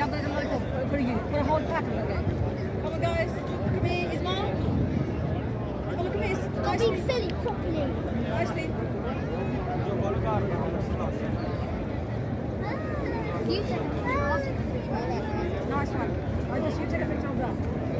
Yeah, but whole pack of. Come on, guys. Come here. Is mom? Come on, come here. Stop being silly properly. Nicely. Ah, you take a ah. Nice one. I just you take a picture of that.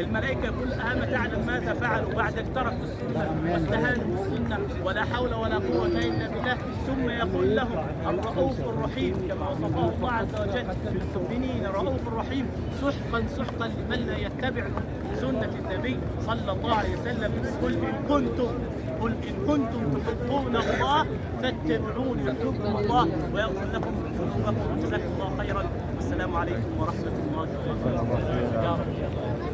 الملائكة كلها ما تعلم ماذا فعلوا بعد تركوا السنة. واستهانوا بالسنة. ولا حول ولا قوة إلا بالله. ثم يقول لهم الرؤوف الرحيم كما وصفه الله عز وجل بالمؤمنين الرؤوف الرحيم سحقا سحقا لمن لا يتبع سنة النبي صلى الله عليه وسلم. قل إن كنتم قل إن كنتم تحبون الله فاتبعوني يحببكم الله ويغفر لكم ذنوبكم. وجزاكم الله خيرا. والسلام عليكم ورحمة الله وبركاته.